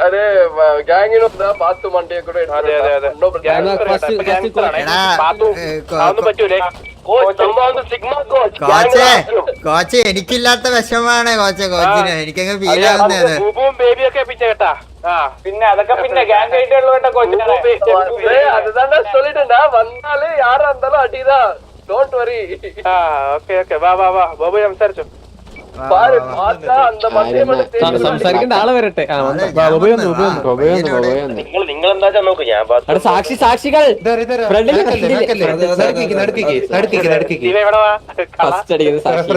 അതെ ഗ്യാങ്ങിനൊന്ന് പാത്തു മണ്ടിയെ കൂടെ അതെ അതെ അതെ. എടാ ഏ, കോ- അതൊന്നും പറ്റൂലേ. Sigma coach. എനിക്കില്ലാത്ത വിഷമാണ് കോച്ചെ കോച്ചിന്. എനിക്കങ്ങ് ഫീൽ ആവുന്നത്. ബൂബും ബേബിയൊക്കെ പിന്നെ കേട്ടാ. ആ പിന്നെ അതൊക്കെ പിന്നെ ഗ്യാങ് ആയിട്ടുള്ളവന്റെ കൊച്ചിനെ அதுதான்டா சொல்லிட்டேன்டா வந்தாலே யாரா இருந்தாலும் அடிதான் டோன்ட் வரி ആ ഓക്കെ ഓക്കെ വാ വാ വാ ബോബു സംസാരിച്ചോ വാ, பாரு വാ, വാ. பார்த்தா அந்த மண்டையை மட்டும் தேய்ச்சு സംസാരിക്കേണ്ട ആള് വരട്ടെ ആ, ആളെ വാ, ഞാൻ ബോബി വന്നു, വന്ന്, ബോബി വന്നു, വാ, ബോബി വന്നു, പയ്യനോട് ബോബി വന്നു. നിങ്ങൾ നിങ്ങൾ എന്താ നോക്കൂ ഞാൻ അവിടെ സാക്ഷി സാക്ഷികൾ ഫ്രണ്ടില് ഇവ എവിടെ വാ കള. ഫസ്റ്റ് അടിക്കുന്നത് സാക്ഷി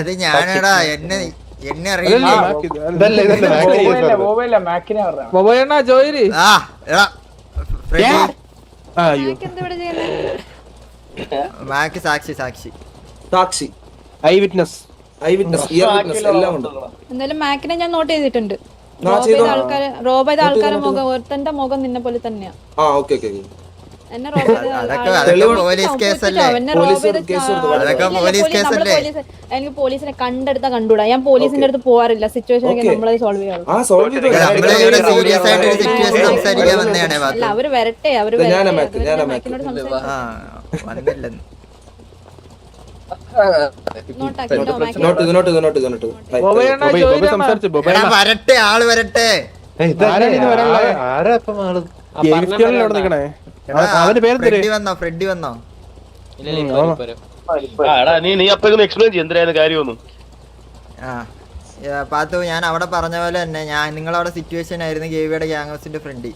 ഇത് ഞാനടാ എന്നെ എന്നെ അറിയില്ല. ആ എടാ മാക്ക് സാക്ഷി സാക്ഷി. സാക്ഷി. Eye witness eye witness ear witness എല്ലാം ഉണ്ട്. എന്തായാലും മാക്കിനെ ഞാൻ നോട്ട് ചെയ്തിട്ടുണ്ട്. റോബ് ചെയ്ത ആൾക്കാരെ റോബ് ചെയ്ത ആൾക്കാരുടെ മുഖം ഒരുത്തന്റെ മുഖം നിന്നെ പോലെ തന്നെയാ. ആ ഓക്കെ ഓക്കെ എനിക്ക് പോലീസിനെ കണ്ടെടുത്താ കണ്ടുകൂടാ ഞാൻ പോലീസിന്റെ അടുത്ത് പോവാറില്ല. സിറ്റുവേഷൻ ഒക്കെ നമ്മളത് സോൾവ് ബാത്തു അവർ വരട്ടെ. അവർ വരട്ടെ. ആൾ വരട്ടെ. ആരാ ഇപ്പം ആൾ? എടാ, അവന്റെ പേര്? വന്നോ ഫ്രെഡി വന്നോ? നീ നീ അപ്പൊ എക്സ്പ്ലെയിൻ ചെയ്യും എന്തിനായിരുന്നു കാര്യമൊന്നും? ആ പാത്തു ഞാൻ അവിടെ പറഞ്ഞ പോലെ തന്നെ ഞാൻ നിങ്ങളവിടെ സിറ്റുവേഷൻ ആയിരുന്നു ഗേവിയുടെ ഗ്യാങ് ഹൗസിന്റെ ഫ്രണ്ടി.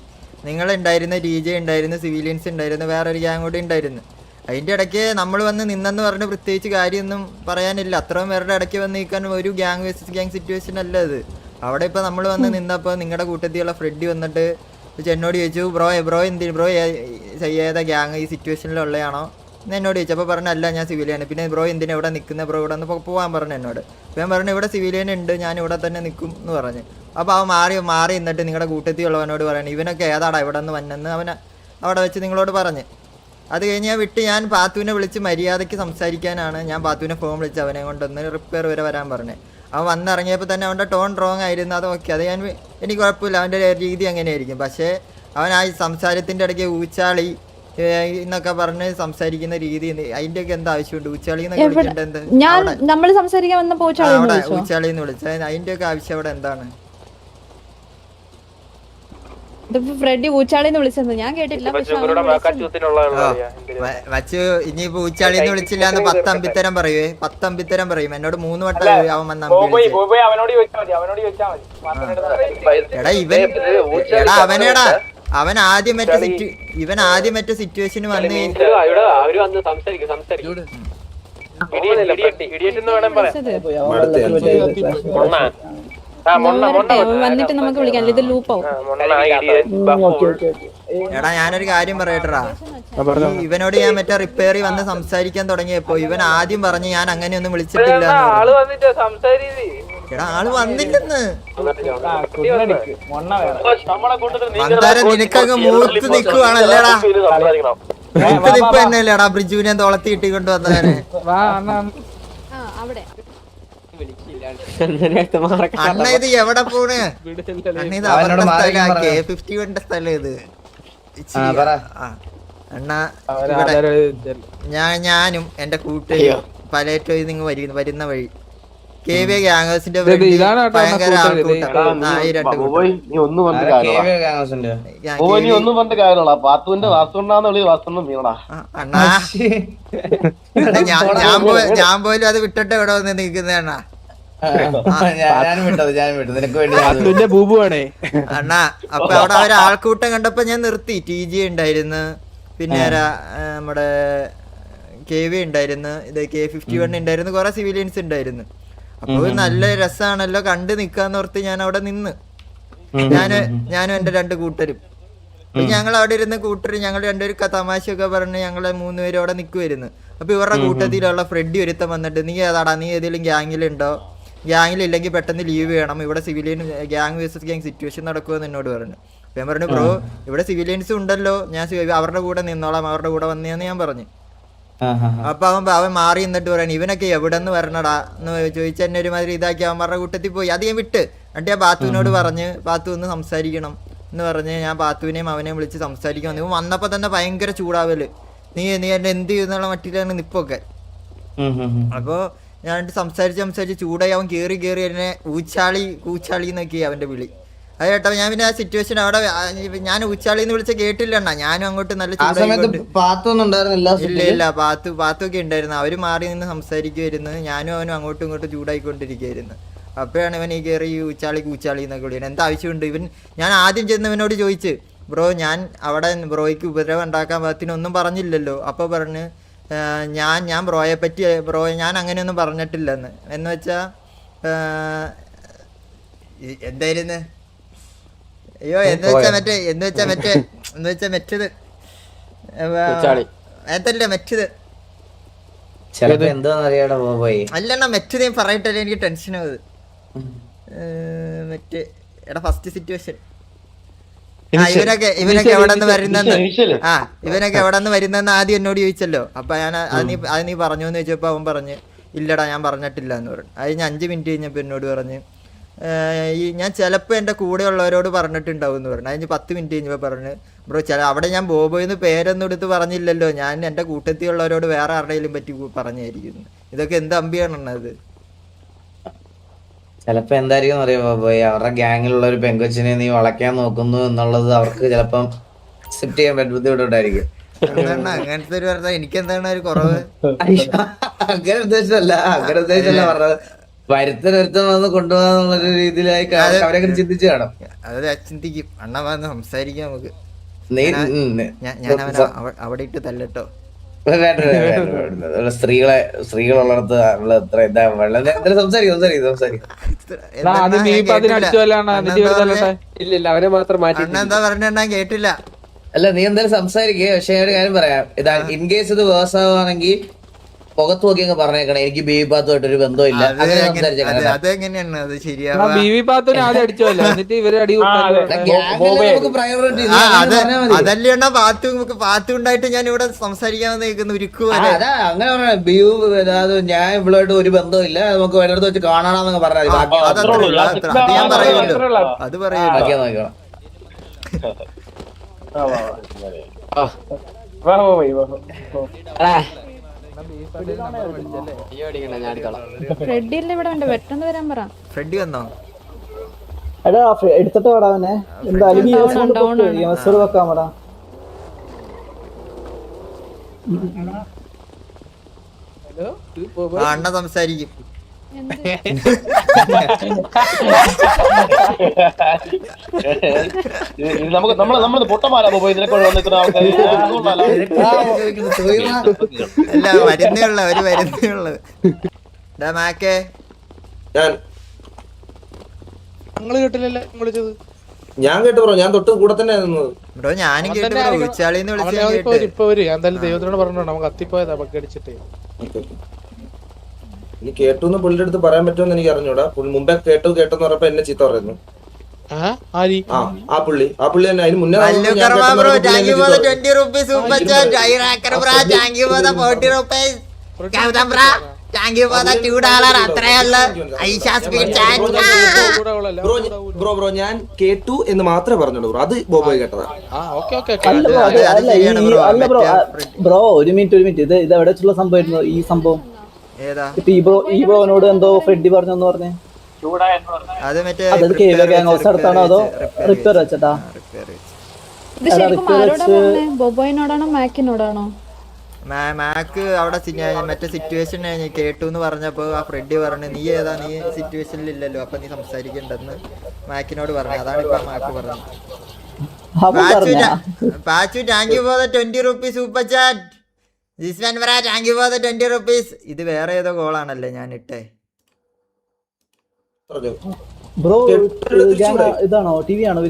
നിങ്ങൾ ഉണ്ടായിരുന്നു ഡി ജെ ഉണ്ടായിരുന്നു സിവിലിയൻസ് ഉണ്ടായിരുന്നു വേറൊരു ഗ്യാങ് കൂടി ഉണ്ടായിരുന്നു. അതിന്റെ ഇടയ്ക്ക് നമ്മൾ വന്ന് നിന്നെന്ന് പറഞ്ഞ് പ്രത്യേകിച്ച് കാര്യമൊന്നും പറയാനില്ല. അത്രയും പേരുടെ ഇടയ്ക്ക് വന്ന് നിൽക്കാൻ ഒരു ഗ്യാങ് വേഴ്സസ് ഗ്യാങ് സിറ്റുവേഷൻ അല്ല അത്. അവിടെ ഇപ്പൊ നമ്മൾ വന്ന് നിന്നപ്പോൾ നിങ്ങളുടെ കൂട്ടത്തിലുള്ള ഫ്രെഡി വന്നിട്ട് എന്നോട് ചോദിച്ചു ബ്രോ ബ്രോ എന്തിന്? ബ്രോ ഏതാ ഗ്യാങ് ഈ സിറ്റുവേഷനിലുള്ളതാണോ എന്ന് എന്നോട് ചോദിച്ചു. അപ്പോൾ പറഞ്ഞു അല്ല ഞാൻ സിവിലിയാണ് പിന്നെ ബ്രോ എന്തിനാണ് ഇവിടെ നിൽക്കുന്ന ബ്രോ ഇവിടെ നിന്ന് പോകാൻ പറഞ്ഞു എന്നോട്. ഞാൻ പറഞ്ഞു ഇവിടെ സിവിലിയൻ ഉണ്ട് ഞാൻ ഇവിടെ തന്നെ നിൽക്കും എന്ന് പറഞ്ഞു. അപ്പോൾ അവൻ മാറി മാറി നിന്നിട്ട് നിങ്ങളുടെ കൂട്ടത്തിലുള്ളവനോട് പറയണം ഇവനൊക്കെ ഏതാടാ ഇവിടെ നിന്ന് വന്നെന്ന്? അവൻ അവിടെ വെച്ച് നിങ്ങളോട് പറഞ്ഞു. അത് കഴിഞ്ഞ് ഞാൻ വിട്ട് ഞാൻ പാത്തുവിനെ വിളിച്ച് മര്യാദയ്ക്ക് സംസാരിക്കാനാണ് ഞാൻ പാത്തുവിനെ ഫോൺ വിളിച്ച് അവനെ കൊണ്ടൊന്ന് റിപ്പയർ വരെ വരാൻ പറഞ്ഞത് അവൻ വന്നിറങ്ങിയപ്പോൾ തന്നെ അവന്റെ ടോൺ റോങ് ആയിരുന്നു. അത് ഓക്കെ അത് ഞാൻ എനിക്ക് കുഴപ്പമില്ല അവന്റെ രീതി അങ്ങനെയായിരിക്കും. പക്ഷേ അവൻ ആ സംസാരത്തിന്റെ ഇടയ്ക്ക് ഊച്ചാളി എന്നൊക്കെ പറഞ്ഞ് സംസാരിക്കുന്ന രീതി അതിന്റെയൊക്കെ എന്താ ആവശ്യമുണ്ട്? ഊച്ചാളി എന്നൊക്കെ എവിടെ? ഞാൻ നമ്മൾ സംസാരിക്കാൻ വന്ന ആ, പോച്ചാളി അവിടെ വിളിച്ചോ? ഊച്ചാളി എന്ന് വിളിച്ചത്. അതിന്റെയൊക്കെ ആവശ്യം അവിടെ എന്താണ്? ഇതിപ്പോ ഫ്രെഡി ഊച്ചാളിന്ന് വിളിച്ചത് ഞാൻ കേട്ടില്ല പക്ഷെ അവൻ വച്ച് ഇനിയിപ്പോ ഊച്ചാളി എന്ന് വിളിച്ചില്ല എന്ന് പത്ത് അമ്പിത്തരം പറയുവേ പത്ത് അമ്പിത്തരം പറയും. എന്നോട് മൂന്ന് വട്ടം അവൻ വന്ന് അമ്പി ബോബോയ് വിളിച്ചത്. ബോബോയ് അവനോട് ചോദിച്ചാൽ മതി അവനോട് ചോദിച്ചാൽ മതി. എടാ ഇവൻ എടാ അവനെടാ. അവൻ ആദ്യം മറ്റേ സിറ്റു ഇവൻ ആദ്യം മറ്റേ സിറ്റുവേഷന് വന്ന് അവർ വന്ന് സംസാരിക്കും സംസാരിക്കും. ഇടിയറ്റ് എന്ന് വേണം പറയാം. വിളിച്ചത്. വരട്ടെ വന്നിട്ട് നമുക്ക് വിളിക്കാം. ഇത് ലൂപ്പ് ആവും. എടാ ഞാനൊരു കാര്യം പറയട്ടടാ. ഇവനോട് ഞാൻ മറ്റേ റിപ്പയറി വന്ന് സംസാരിക്കാൻ തുടങ്ങിയപ്പോ ഇവൻ ആദ്യം പറഞ്ഞു ഞാൻ അങ്ങനെ ഒന്നും വിളിച്ചിട്ടില്ല എന്ന് ആൾ പറഞ്ഞു. വന്നിട്ട് സംസാരിച്ച് എടാ ആൾ വന്നില്ലെന്ന്. നീ നിനക്കങ്ങ് മൂത്ത് നിക്കുവാണല്ലേടാ. സംസാരിക്കണം. മൂത്ത് നിപ്പ് തന്നെയല്ലേടാ ബ്രിജുവിനെ തോളത്തി ഇട്ടിക്കൊണ്ട് വന്നവനെ അവിടെ. അണ്ണ ഇത് എവിടെ പോണ്? അണ്ണ ഇത് അവരുടെ സ്ഥലാ കെ ഫിഫ്റ്റി വണ്ണിന്റെ സ്ഥലം ഇത്. ആ. അണ്ണ ഞാൻ ഞാനും എന്റെ കൂട്ടുകാരും പലേറ്റോ നിങ്ങൾ വരുന്ന വരുന്ന വഴി. കെ വി ഗ്യാങ്ങേഴ്സിന്റെ ഇതാണ് ഭയങ്കര. ആൾക്കൂട്ടം. ഞാൻ പോലും അത് വിട്ടിട്ട് ഇവിടെ വന്ന് നിൽക്കുന്ന നിന്റെ ബൂബുവാണേ അണ്ണാ അപ്പൊ അവിടെ ഒരു ആൾക്കൂട്ടം കണ്ടപ്പോ ഞാൻ നിർത്തി. ടി ജി ഉണ്ടായിരുന്നു. പിന്നെ നമ്മുടെ കെ വി ഉണ്ടായിരുന്നു. ഇത് കെ ഫിഫ്റ്റി വൺ ഉണ്ടായിരുന്നു. കുറെ സിവിലിയൻസ് ഉണ്ടായിരുന്നു. അപ്പൊ നല്ല രസമാണല്ലോ കണ്ടു നിക്കാന്ന് ഓർത്ത് ഞാൻ അവിടെ നിന്ന്. ഞാൻ ഞാനും എന്റെ രണ്ട് കൂട്ടരും. ഞങ്ങൾ അവിടെ ഇരുന്ന് കൂട്ടർ ഞങ്ങൾ രണ്ടുപേരും തമാശയൊക്കെ പറഞ്ഞ് ഞങ്ങളെ മൂന്നുപേരും അവിടെ നിൽക്കുമായിരുന്നു അപ്പൊ ഇവരുടെ കൂട്ടത്തിലുള്ള ഫ്രെഡി ഒരുത്തം വന്നിട്ട് നീ ഏതാടാ? നീ ഏതെങ്കിലും ഗ്യാങ്ങിലുണ്ടോ? ഗ്യാങ്ങിലില്ലെങ്കിൽ പെട്ടെന്ന് ലീവ് ചെയ്യണം ഇവിടെ civilian gang versus gang situation നടക്കുമെന്ന് എന്നോട് പറഞ്ഞു. അപ്പം ഞാൻ പറഞ്ഞു ബ്രോ ഇവിടെ സിവിലിയൻസ് ഉണ്ടല്ലോ. ഞാൻ അവരുടെ കൂടെ നിന്നോളാം. അവരുടെ കൂടെ വന്നേന്ന് ഞാൻ പറഞ്ഞു. അപ്പൊ അവൻ അവൻ മാറി നിന്നിട്ട് പറയണ ഇവനൊക്കെ എവിടെ നിന്ന് വരണടാ? എന്ന് ചോദിച്ച എന്നെ ഒരുമാതിരി ഇതാക്കി അവന്മാരുടെ കൂട്ടത്തിൽ പോയി. അത് ഞാൻ വിട്ട്. എന്നിട്ട് ഞാൻ ബാത്തുവിനോട് പറഞ്ഞ് ബാത്തു ഒന്ന് സംസാരിക്കണം. എന്ന് പറഞ്ഞ് ഞാൻ ബാത്തുവിനെയും അവനെയും വിളിച്ച് സംസാരിക്കാൻ ഇവൻ വന്നപ്പോ തന്നെ ഭയങ്കര ചൂടാവൽ. നീ നീ എന്നെ എന്ത് ചെയ്യുന്നുള്ള മട്ടിലാണ് നിപ്പൊക്കെ. അപ്പോൾ ഞാൻ സംസാരിച്ച് സംസാരിച്ച് ചൂടായി അവൻ കയറി കയറി എന്നെ ഊച്ചാളി കൂച്ചാളി എന്നൊക്കെയാ അവന്റെ വിളി. അത് കേട്ടോ ഞാൻ പിന്നെ ആ സിറ്റുവേഷൻ അവിടെ ഞാൻ ഊച്ചാളി എന്ന് വിളിച്ച കേട്ടില്ല അണ്ണാ ഞാനും അങ്ങോട്ട് നല്ല ഇല്ല ഇല്ല പാത്തു പാത്തൊക്കെ ഉണ്ടായിരുന്നു. അവർ മാറി നിന്ന് സംസാരിക്കുമായിരുന്നു ഞാനും അവനും അങ്ങോട്ടും ഇങ്ങോട്ടും ചൂടായിക്കൊണ്ടിരിക്കുകയായിരുന്നു അപ്പോഴാണ് ഇവൻ ഈ കയറി ഈ ഉച്ചാളി കൂച്ചാളി എന്നൊക്കെ വിളിക്കുന്നത്. എന്താ ആവശ്യമുണ്ട്? ഇവൻ ഞാൻ ആദ്യം ചെന്ന് ഇവനോട് ചോദിച്ച് ബ്രോ ഞാൻ അവിടെ ബ്രോയ്ക്ക് ഉപദ്രവം ഉണ്ടാക്കാൻ പാകത്തിനൊന്നും പറഞ്ഞില്ലല്ലോ. അപ്പോൾ പറഞ്ഞ് "ആ, ഞാൻ ഞാൻ ബ്രോയെ പറ്റി ബ്രോ ഞാൻ അങ്ങനെയൊന്നും പറഞ്ഞിട്ടില്ലെന്ന്. എന്ന് വെച്ചാ ആ, എന്തായിരുന്നു? അയ്യോ എന്ന് വെച്ചാ മറ്റേ എന്ന് വെച്ചാ മറ്റേ എന്ന് വെച്ചാ മറ്റേത്. ഏതല്ലേ അതല്ല മറ്റേത്. അല്ലണ്ണ മറ്റേത് ഞാൻ പറയട്ടല്ലേ എനിക്ക് ടെൻഷൻ ആവുന്നത് മറ്റേ എടാ ഫസ്റ്റ് സിറ്റുവേഷൻ ആ ഇവനൊക്കെ എവിടെ നിന്ന് വരുന്നെന്ന് ആ ഇവനൊക്കെ എവിടെ നിന്ന് വരുന്നെന്ന് ആദ്യം എന്നോട് ചോദിച്ചല്ലോ. അപ്പൊ ഞാൻ അത് നീ അത് നീ പറഞ്ഞു എന്ന് ചോദിച്ചപ്പോ അവൻ പറഞ്ഞ് ഇല്ലടാ ഞാൻ പറഞ്ഞിട്ടില്ല എന്ന് പറഞ്ഞു. അത് ഞാൻ അഞ്ച് മിനിറ്റ് കഴിഞ്ഞപ്പോ എന്നോട് പറഞ്ഞ് ഈ ഞാൻ ചിലപ്പോൾ എന്റെ കൂടെയുള്ളവരോട് പറഞ്ഞിട്ടുണ്ടാവും എന്ന് പറഞ്ഞു. അതിന് പത്ത് മിനിറ്റ് കഴിഞ്ഞപ്പോൾ പറഞ്ഞു ബ്രോ ചില അവിടെ ഞാൻ ബോബോയെന്ന് പേരൊന്നും എടുത്ത് പറഞ്ഞില്ലല്ലോ. ഞാൻ എന്റെ കൂട്ടത്തിലുള്ളവരോട് വേറെ ആരുടെയും പറ്റി പറഞ്ഞായിരിക്കുന്നു. ഇതൊക്കെ എന്ത് അമ്പിയാണെണ്ണത് ചിലപ്പോ എന്തായിരിക്കും അറിയാമോ പോയി അവരുടെ ഗ്യാങ്ങിലുള്ള ഒരു പെങ്കൊച്ചിനെ നീ വളയ്ക്കാൻ നോക്കുന്നു എന്നുള്ളത് അവർക്ക് ചിലപ്പം അക്സെപ്റ്റ് ചെയ്യാൻ പറ്റും ബുദ്ധിമുട്ടുണ്ടായിരിക്കും എന്താണ് അങ്ങനത്തെ ഒരു പറഞ്ഞ എനിക്ക് എന്താണ് ഒരു കുറവ്? അങ്ങനെ ഉദ്ദേശമല്ല അങ്ങനെ ഉദ്ദേശമല്ല പറഞ്ഞത്. വരുത്തൻ ഒരുത്തം വന്ന് കൊണ്ടുപോകാന്നുള്ളൊരു രീതിയിലായി അവരെ ചിന്തിച്ചു കാണും. അത് ചിന്തിക്കും. അണ്ണ വന്ന് സംസാരിക്കാം നമുക്ക്. നീ ഞാൻ അവിടെ ഇട്ട് തല്ലട്ടോ. സ്ത്രീകളെ സ്ത്രീകളുള്ളിടത്ത് എത്ര ഇതാ വെള്ളം സംസാരിക്കും സംസാരിക്കും അവരെ മാത്രം മാറ്റി എന്താ പറഞ്ഞ? കേട്ടില്ല. അല്ല നീ എന്തായാലും സംസാരിക്കേ. പക്ഷെ ഒരു കാര്യം പറയാം. ഇതാ ഇൻ കേസ് ഇത് വേഴ്സ് ആവുകയാണെങ്കിൽ നോക്കിയൊക്കെ നോക്കി അങ്ങ് പറഞ്ഞേക്കണം എനിക്ക് ബേബി പാത്തുമായിട്ട് ഒരു ബന്ധമില്ല അങ്ങനെ അതെങ്ങനെയാണ്? അത് ശരിയാ പാത്തുവിനെ ആദ്യം എന്നിട്ട് ഇവരെ അടി നമുക്ക് പ്രയോറിറ്റി അതല്ലേ പാത്തു ഉണ്ടായിട്ട് ഞാൻ ഇവിടെ സംസാരിക്കാമെന്ന് കേൾക്കുന്ന ഉരുക്കുവരെ അതാ അങ്ങനെ പറഞ്ഞ ബിയു അതായത് ഞാൻ ഇവളായിട്ട് ഒരു ബന്ധമില്ല നമുക്ക് വല്ലയിടത്ത് വെച്ച് കാണാണെന്നൊക്കെ പറഞ്ഞാൽ അത് ഞാൻ പറയുമല്ലോ. അത് പറയുമല്ലോ. നോക്കണം അല്ലേ ഇവിടെ ഉണ്ട്? പെട്ടെന്ന് വരാൻ പറ. ഫ്രെഡി വന്നോ? എടാ എടുത്തിട്ട് എന്തായാലും down ആണ്. യൂസർ വെക്കാൻ പറ. ആ, അണ്ണ സംസാരിക്കും. നമുക്ക് നമ്മൾ നമ്മൾ പൊട്ടന്മാരാ പോയി നിനക്ക് വന്ന് ഇത്ര ആൾക്കാർ അല്ല വരുന്നേ ഉള്ള അവർ വരുന്നേ ഉള്ളത് മാക്കേ. ഞാൻ. നിങ്ങൾ കേട്ടില്ലല്ലോ വിളിച്ചത് ഞാൻ കേട്ടു ബ്രോ ഞാൻ തൊട്ട് കൂടെ തന്നെ നിന്നത് ബ്രോ ഞാനും കേട്ടു ബ്രോ ഉച്ചാളിന്ന് വിളിച്ചു ഇപ്പൊ വരും. ഞാൻ എന്തായാലും ദൈവത്തിനോട് പറഞ്ഞോ നമുക്ക് കത്തിപ്പോയതാ പക്കി അടിച്ചിട്ട് ഓക്കേ, ഓക്കേ. ഇനി കേട്ടു എന്ന് പുള്ളിയുടെ അടുത്ത് പറയാൻ പറ്റുമെന്ന് എനിക്ക് അറിഞ്ഞൂടാ. പുള്ളി മുമ്പേ കേട്ടു കേട്ടെന്ന് പറഞ്ഞപ്പോ എന്നെ ചീത്ത പറയുന്നു. ആ? ആ പുള്ളി. ആ പുള്ളി തന്നെ. അതിന് മുന്നേ ബ്രോ? പറഞ്ഞപ്പോ പുള്ളി താങ്ക് യു എന്നെ ഫോർ ദ ചീത്ത പറഞ്ഞു. 20 rupees super chat ഐറാക്കർ bro? Thank you 40 rupees Gautam bro thank you 2 dollar അത്രയല്ല Aisha speed chat bro bro bro ഞാൻ കേട്ടു എന്ന് മാത്രമേ പറഞ്ഞുള്ളൂ ബ്രോ. അത് ബോബോയ് കേട്ടതാ. ആ ഓക്കെ ഓക്കെ അല്ല ബ്രോ ഒരു മിനിറ്റ് ഒരു മിനിറ്റ് ഇത് ഇത് എവിടെ വെച്ചുള്ള സംഭവമായിരുന്നു? ഈ സംഭവം ഏതാ? ഇപ്പൊ ഈ ബ്രോ ഈ ബ്രോനോട് എന്തോ ഫ്രെഡി പറഞ്ഞെന്ന് പറഞ്ഞേ. അത് മറ്റേ അതായത് കേവ ഗ്യാങ് ഹൗസ് അടുത്താണോ അതോ റിപ്പയർ വെച്ചിട്ടാ ബൊബോയിനോടാണോ മാക്കിനോടാണോ? മാക്ക് അവിടെ മറ്റേ സിറ്റുവേഷൻ കേട്ടു എന്ന് പറഞ്ഞപ്പോ ആ ഫ്രെഡി പറഞ്ഞു നീ ഏതാ? നീ സിറ്റുവേഷനിൽ ഇല്ലല്ലോ അപ്പൊ നീ സംസാരിക്കണ്ടെന്ന് മാക്കിനോട് പറഞ്ഞു. അതാണ് ഇപ്പൊ മാക്ക് പറഞ്ഞത്. Pachu thank you for the twenty rupees super chat Jisman വരാ thank you for the twenty rupees ഇത് വേറെ ഏതോ ഗോളാണല്ലേ ഞാൻ ഇട്ടേ. ബ്രോ ഇതാണോ? ടി വി ആണോ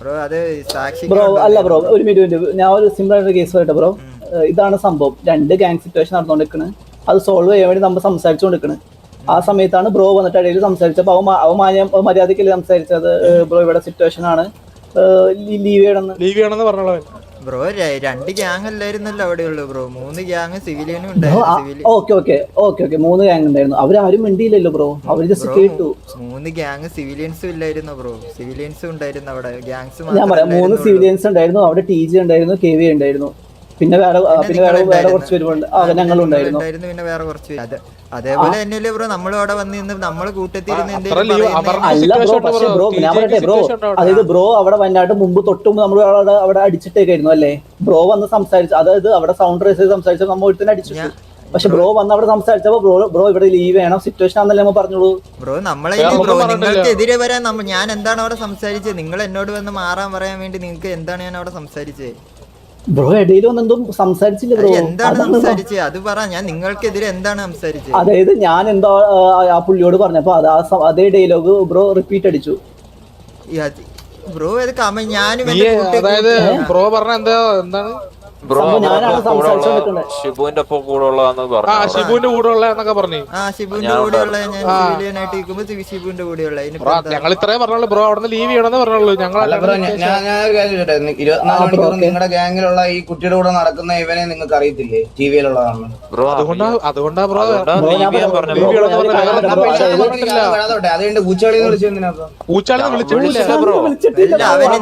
ബ്രോ അത് സാക്ഷി ബ്രോ അല്ല. ബ്രോ ഒരു മിനിറ്റ് ഞാൻ ഒരു സിമ്പിൾ ആയിട്ട് കേസ് പറയട്ടെ ബ്രോ ഇതാണ് സംഭവം. രണ്ട് ഗാങ് സിറ്റുവേഷൻ നടന്നുകൊണ്ടിരിക്കണ് അത് സോൾവ് ചെയ്യാൻ വേണ്ടി നമ്മൾ സംസാരിച്ചുകൊണ്ടിരിക്കണ് ആ സമയത്താണ് ബ്രോ വന്നിട്ട് ഇടയിൽ സംസാരിച്ചപ്പോൾ അവൻ അവ അവൻ മാന്യം മര്യാദയ്ക്കല്ലേ സംസാരിച്ചത്. ബ്രോ ഇവിടെ സിറ്റുവേഷൻ ആണ്. ലീവ് ചെയ്യണമെന്ന് ലീവ് ചെയ്യണമെന്ന് പറഞ്ഞോളൂ ബ്രോ രണ്ട് ഗ്യാങ് അല്ലായിരുന്നല്ലോ അവിടെ ഉള്ളു ബ്രോ മൂന്ന് ഗ്യാങ് സിവിലിയനും ഓക്കെ ഓക്കെ ഓക്കെ ഓക്കെ മൂന്ന് ഗ്യാങ് ഉണ്ടായിരുന്നു. അവരാരും മിണ്ടിയില്ലല്ലോ ബ്രോ അവർ ജസ്റ്റ് കേട്ടു. മൂന്ന് ഗ്യാങ് സിവിലിയൻസും ഇല്ലായിരുന്നു ബ്രോ സിവിലിയൻസും ഉണ്ടായിരുന്നു അവിടെ. ഗ്യാങ്സ് ഞാൻ പറയാം മൂന്ന് സിവിലിയൻസ് ഉണ്ടായിരുന്നു. അവിടെ ടി ജി ഉണ്ടായിരുന്നു കെ വി ഉണ്ടായിരുന്നു. പിന്നെ വേറെ പിന്നെ വേറെ വേറെ കുറച്ച് പേരുണ്ട് ആ ഞങ്ങളും ഉണ്ടായിരുന്നു പിന്നെ വേറെ കുറച്ച്. അത് അതേപോലെ തന്നെയല്ലേ ബ്രോ നമ്മളും അവിടെ വന്ന് നിന്ന് എന്തെങ്കിലും ലീവ് അല്ല ബ്രോ ബ്രോ? ഞാൻ പറയട്ടെ ബ്രോ അവിടെ. അതായത് ബ്രോ അവിടെ വന്നാട്ട് മുമ്പ് തൊട്ടും നമ്മൾ അവിടെ അവിടെ അടിച്ചിട്ടേക്കായിരുന്നു അല്ലേ? ബ്രോ വന്ന് സംസാരിച്ചു അതായത് അവിടെ സൗണ്ട് റേസ് ചെയ്ത് സംസാരിച്ചു നമ്മൾ ഒരുത്തന്നെ അടിച്ചു പക്ഷെ ബ്രോ വന്ന് അവിടെ സംസാരിച്ചപ്പോ ബ്രോ ബ്രോ ഇവിടെ ലീവ് വേണം സിറ്റുവേഷൻ ആണെന്നല്ലേ നമ്മൾ പറഞ്ഞോളൂ ബ്രോ നമ്മളെ ബ്രോ. നിങ്ങൾക്കെതിരെ വരാൻ ഞാൻ എന്താണ് അവിടെ സംസാരിച്ചത്? നിങ്ങൾ എന്നോട് വന്ന് മാറാൻ പറയാൻ വേണ്ടി നിങ്ങൾക്ക് എന്താണ് ഞാൻ അവിടെ സംസാരിച്ചത്? ബ്രോ ഇടയിൽ വന്നെന്തും സംസാരിച്ചില്ല ബ്രോ എന്താണ് സംസാരിച്ചത് അത് പറ ഞാൻ നിങ്ങൾക്കെതിരെ എന്താണ് സംസാരിച്ചത് അതായത് ഞാൻ എന്തോ ആ, പുള്ളിയോട് പറഞ്ഞപ്പോ അത് ആ അതേ ഡയലോഗ് ബ്രോ റിപ്പീറ്റ് അടിച്ചു. ബ്രോ അത് ഞാനും ബ്രോ പറഞ്ഞ എന്താ എന്താണ്? ബ്രോ. ഷിബുവിന്റെ ഒപ്പം കൂടെ ഉള്ളതാന്ന് ആ പറഞ്ഞു? ഷിബുവിന്റെ കൂടെ ഉള്ള എന്നൊക്കെ പറഞ്ഞു. ആ ഷിബുവിന്റെ ഞാൻ കൂടെയുള്ള ഞാൻ ആ. സിവിലിയനായിട്ട് ഇരിക്കുമ്പോ സി- ഷിബുവിന്റെ കൂടെയുള്ള ഇനിയിപ്പോ ബ്രോ ഞങ്ങൾ ഇത്രേ പറഞ്ഞോളൂ ബ്രോ അവിടെ ലീവ് ചെയ്യണമെന്ന് പറഞ്ഞുള്ളൂ. ഞങ്ങൾ അല്ല ബ്രോ ഞാൻ ഞാൻ ഞാൻ ഒരു കാര്യം ചോദിച്ചോട്ടെ? നി- ഇരുപത്തിനാല് മണിക്കൂർ. നിങ്ങളുടെ ഗാങ്ങിലുള്ള ഈ കുട്ടിയുടെ കൂടെ നടക്കുന്ന ഇവനെ നിങ്ങൾക്ക് അറിയത്തില്ലേ? ടി വിയിലുള്ളതാണ്. ബ്രോ അതുകൊണ്ടാ അതുകൊണ്ടാ ബ്രോ അതുകൊണ്ടാ ചെയ്യാൻ പറഞ്ഞു, ചെയ്യണമെന്ന് പറഞ്ഞ് അത് പൂച്ചകളി വിളിച്ചെന്തിനാ പൂച്ചാളിന്ന് വിളിച്ചിട്ടില്ല വിളിച്ചില്ല ബ്രോ. ആ ഞാൻ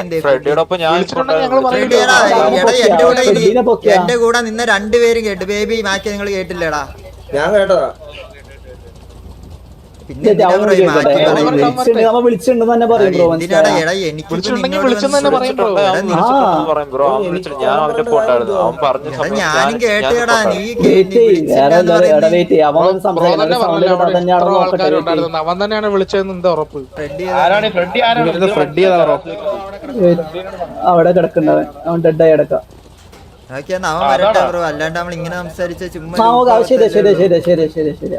ഉണ്ട്, ഫ്രെഡിയുടെ ഒപ്പം ഞാൻ വിളിച്ചിട്ടുണ്ടെങ്കിൽ ഞങ്ങൾ. പറയില്ല. എടാ, എന്റെ കൂടെ ഇനി-. എന്റെ കൂടെ നിന്ന രണ്ടുപേരും കേട്ടു. ബേബി മാക്കി നിങ്ങൾ കേട്ടില്ലേടാ? ഞാൻ കേട്ടതാ പിന്നെ ഇല്ല, എന്തിനാ അവൻ ബ്രോ ഈ മാറ്റി വിളിക്കട്ടെ. അവൻ പറയുന്നത്? വിളിച്ചിട്ടുണ്ടെന്ന് തന്നെ പറയും ബ്രോ? വിളിച്ചിട്ടുണ്ടെങ്കിൽ വിളിച്ചെന്ന് തന്നെ പറയും ബ്രോ. അവൻ എടാ, വിളിച്ചിട്ടുണ്ടെന്ന് പറയും ബ്രോ. അവൻ വിളിച്ചിട്ട് ഞാൻ അവന്റെ ഒപ്പം ഉണ്ടായിരുന്നു അവൻ പറഞ്ഞ ഞാനും കേട്ടേടാ നീ അവൻ തന്നെയാണോ വിളിച്ചതെന്ന് എന്താ ഉറപ്പ്? ഫ്രെഡി അവിടെ കിടക്കുന്നവൻ അവൻ. ഡെഡായി കിടക്കാം. ഓക്കെ എന്നാ അവൻ വരട്ടെ ബ്രോ. അല്ലാണ്ട് നമ്മൾ ഇങ്ങനെ സംസാരിച്ച ചുമ്മാ ശരി ശരി ശരി ശരി ശരി ശരി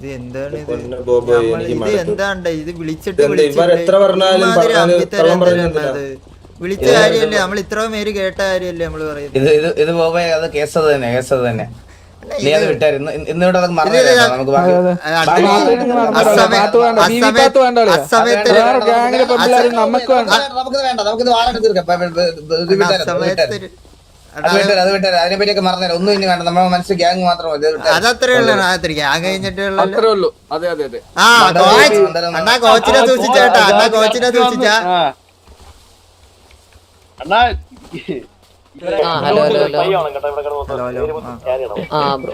ഇത്? എന്താണ് ഇത് ഇത് മടുത്തു. ഇത് വിളിച്ചിട്ട് വിളിച്ചിട്ട്? വിളിച്ച കാര്യല്ലേ നമ്മൾ ഇത്രയും പേര് കേട്ട കാര്യല്ലേ നമ്മൾ പറയുന്നത്? ഇത് ഇത് ബോബേ അത് കേസ് അത് തന്നെ കേസ് അത് തന്നെ. നീ അത് വിട്ടായിരുന്നു ഇന്നിവിടെ അതൊക്കെ മറന്നു നമുക്ക് പാത്ത് വേണ്ട, നമുക്ക് വേണ്ട അത് അത് അതിനെ പറ്റിയൊക്കെ മറന്നേരം. ഒന്നും ഇനി വേണ്ട. നമ്മുടെ മനസ്സിൽ ഗ്യാങ് മാത്രം മതി. അതത്രേ ഉള്ളൂ രാത്രിക്ക് ആ കഴിഞ്ഞിട്ടുള്ള അത്രേ ഉള്ളൂ. അതെ അതെ അതെ. ആ കോച്ച്. അതെ, അതെ. അണ്ണാ കോച്ചിനെ സൂക്ഷിച്ചേട്ടാ അണ്ണാ കോച്ചിനെ സൂക്ഷിച്ചാ. അണ്ണാ ആ ഹലോ ഹലോ ഹലോ. ഇവിടെ ആ. ആ ബ്രോ.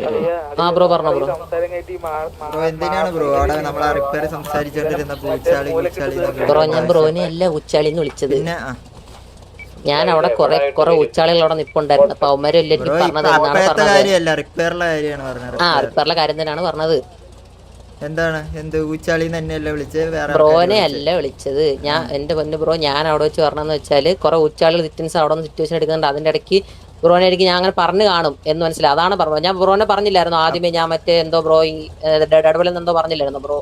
ആ ബ്രോ പറഞ്ഞോ ബ്രോ. ബ്രോ എന്തിനാണ് ബ്രോ? അവിടെ നമ്മൾ ആ റിപ്പയർ സംസാരിച്ചോണ്ടിരുന്ന പൂച്ചാളി പൂച്ചാളി എന്നൊക്കെ ബ്രോ ഞാൻ ബ്രോനെ അല്ല ഉച്ചാളിന്ന് വിളിച്ചത്. പിന്നെ ആ. ഞാൻ അവിടെ കുറെ കുറെ ഉച്ചാളികൾ അവിടെ നിപ്പുണ്ടായിരുന്നു. അപ്പൊ അവന്മാരും എല്ലാം ബ്രോ പറഞ്ഞത് എന്നാണ് പറഞ്ഞത്. കാര്യമല്ല കാര്യമാണ് പറഞ്ഞത്. ആ. റിപ്പയറിലെ കാര്യം തന്നെയാണ് പറഞ്ഞത്. എന്താണ്? എന്ത് ഊച്ചാളി തന്നെയല്ല വിളിച്ചത്? വേറെ ബ്രോനെ അല്ല വിളിച്ചത്. ഞാൻ എന്റെ പൊന്നു ബ്രോ ഞാൻ അവിടെ വെച്ച് പറഞ്ഞെന്ന് വെച്ചാൽ കുറെ ഉച്ചാളികൾ സിറ്റൻസ് അവിടെ നിന്ന് സിറ്റുവേഷൻ എടുക്കുന്നുണ്ട്. അതിന്റെ ഇടയ്ക്ക് ബ്രോനെ എനിക്ക് ഞാൻ അങ്ങനെ പറഞ്ഞു കാണും എന്ന് മനസ്സിലായി. അതാണ് പറഞ്ഞത്. ഞാൻ ബ്രോനെ പറഞ്ഞില്ലായിരുന്നു. ആദ്യമേ ഞാൻ മറ്റേ എന്തോ ബ്രോ ഈ ഡഡബിൾ എന്തോ പറഞ്ഞില്ലായിരുന്നു ബ്രോ.